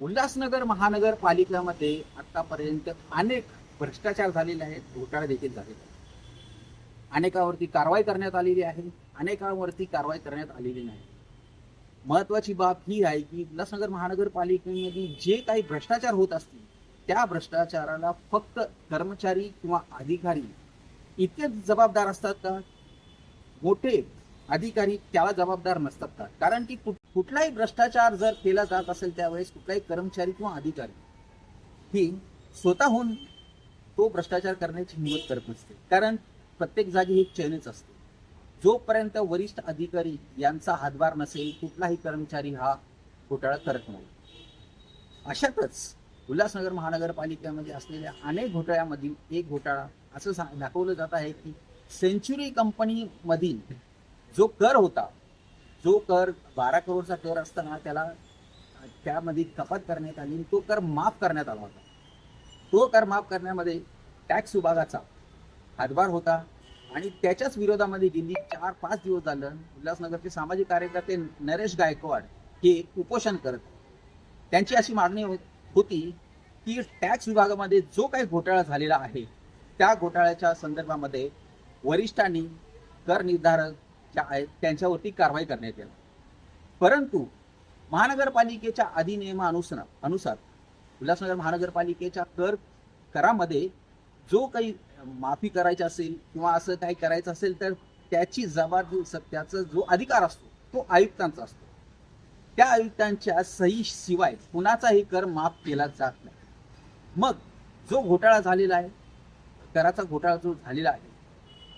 उल्हासनगर महानगरपालिकामध्ये आतापर्यंत अनेक भ्रष्टाचार झालेले आहेत घोटाळे देखील झालेले आहेत अनेकावरती कारवाई करण्यात आलेली आहे अनेकावरती कारवाई करण्यात आलेली नाही. महत्वाची बाब ही आहे की उल्हासनगर महानगरपालिकेमध्ये जे काही भ्रष्टाचार होत असतील त्या भ्रष्टाचाराला फक्त कर्मचारी किंवा अधिकारी इतकेच जबाबदार असतात का? मोठे अधिकारी त्याला जबाबदार नसतात का? कारण की कुठलाही भ्रष्टाचार जर केला जात असेल त्यावेळेस कुठलाही कर्मचारी किंवा अधिकारी ही स्वतःहून तो भ्रष्टाचार करण्याची हिंमत करत नसते. कारण प्रत्येक जागी एक चैनच असते. जोपर्यंत वरिष्ठ अधिकारी यांचा हातभार नसेल कुठलाही कर्मचारी हा घोटाळा करत नाही. अशातच उल्हासनगर महानगरपालिकेमध्ये असलेल्या अनेक घोटाळ्यामधील एक घोटाळा असं दाखवलं जात आहे की सेंच्युरी कंपनीमधील जो कर होता जो कर बारा करोडचा कर असताना त्याला त्यामध्ये कपात करण्यात आली आणि तो कर माफ करण्यात आला होता. तो कर माफ करण्यामध्ये टॅक्स विभागाचा हातभार होता आणि त्याच्याच विरोधामध्ये गेली चार पाच दिवस झालं उल्हासनगरचे सामाजिक कार्यकर्ते नरेश गायकवाड हे उपोषण करत त्यांची अशी मागणी हो- होती की टॅक्स विभागामध्ये जो काही घोटाळा झालेला आहे त्या घोटाळ्याच्या संदर्भामध्ये वरिष्ठांनी कर निर्धारक त्यांच्यावरती कारवाई करण्यात यावी परंतु महानगरपालिकेच्या अधिनियमानुसार अनुसार उल्हासनगर महानगरपालिकेच्या कर करामध्ये जो काही माफी करायची असेल किंवा असं काही करायचं असेल तर त्याची जबाबदारी त्याचा जो अधिकार असतो तो आयुक्तांचा असतो. त्या आयुक्तांच्या सही शिवाय कुणाचाही कर माफ केला जात नाही. मग जो घोटाळा झालेला आहे कराचा घोटाळा जो झालेला आहे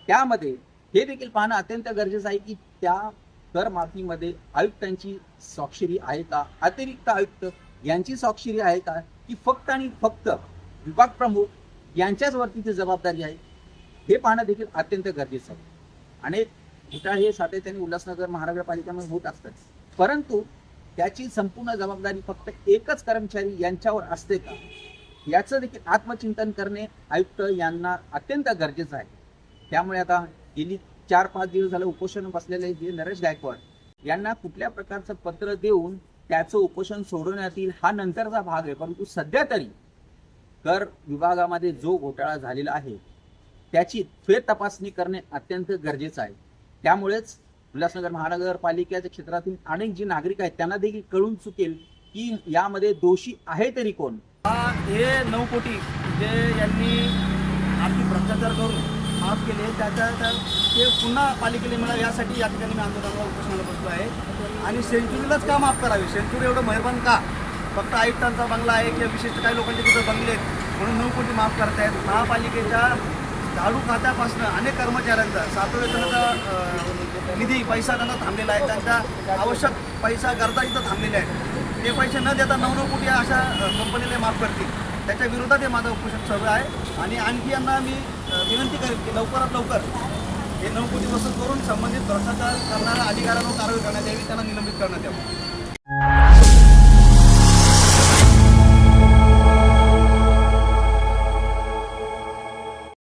त्यामध्ये हे देखील पाहणं अत्यंत गरजेचं आहे की त्या करमाफीमध्ये आयुक्तांची स्वाक्षरी आहे का? अतिरिक्त आयुक्त यांची स्वाक्षरी आहे का? की फक्त आणि फक्त विभाग प्रमुख यांच्याच वरती ती जबाबदारी आहे? हे पाहणं देखील अत्यंत गरजेचं आहे. अनेक घोटाळे हे सातत्याने उल्हासनगर महानगरपालिकेमध्ये होत असतात. परंतु त्याची संपूर्ण जबाबदारी फक्त एकच कर्मचारी यांच्यावर असते का? याचं देखील आत्मचिंतन करणे आयुक्त यांना अत्यंत गरजेचं आहे. त्यामुळे आता गेली चार पाच दिवस झालं उपोषण बसलेले जे नरेश गायकवाड यांना कुठल्या प्रकारचं पत्र देऊन त्याचं उपोषण सोडवण्यात येईल हा नंतरचा भाग आहे. परंतु सध्या तरी कर विभागामध्ये जो घोटाळा झालेला आहे त्याची फेर तपासणी करणे अत्यंत गरजेचं आहे. त्यामुळेच उल्हासनगर महानगरपालिकेच्या क्षेत्रातील अनेक जे नागरिक आहेत त्यांना देखील कळून चुकेल की यामध्ये दोषी आहे तरी कोण? हे नऊ कोटी जे यांनी आर्थिक भ्रष्टाचार करून माफ केले. त्याच्या त्या ते पुन्हा पालिकेने मला यासाठी या ठिकाणी मी आंदोलनाला उपोषणाला बसलो आहे. आणि सेंचुरीलाच का माफ करावे? सेंचुरी एवढं मेहरबान का? फक्त आयुक्तांचा बंगला आहे किंवा विशिष्ट काही लोकांचे तिथं बंगले आहेत म्हणून नऊ कोटी माफ करतायत. महापालिकेच्या झाडू खात्यापासून अनेक कर्मचाऱ्यांचा सातवेतनाचा निधी पैसा त्यांना थांबलेला आहे. त्यांचा आवश्यक पैसा गरजा इथं थांबलेल्या आहेत. ते पैसे न देता नऊ नऊ कोटी अशा कंपनीला माफ करतील. त्याच्या विरोधात हे माझं उपोषण सर्व आहे. आणि आणखी यांना मी विनंती करेन की लवकरात लवकर हे नऊ कोटी वसूल करून संबंधित भ्रष्टाचार करणाऱ्या अधिकाऱ्यांवर कारवाई करण्यात यावी त्यांना निलंबित करण्यात यावं.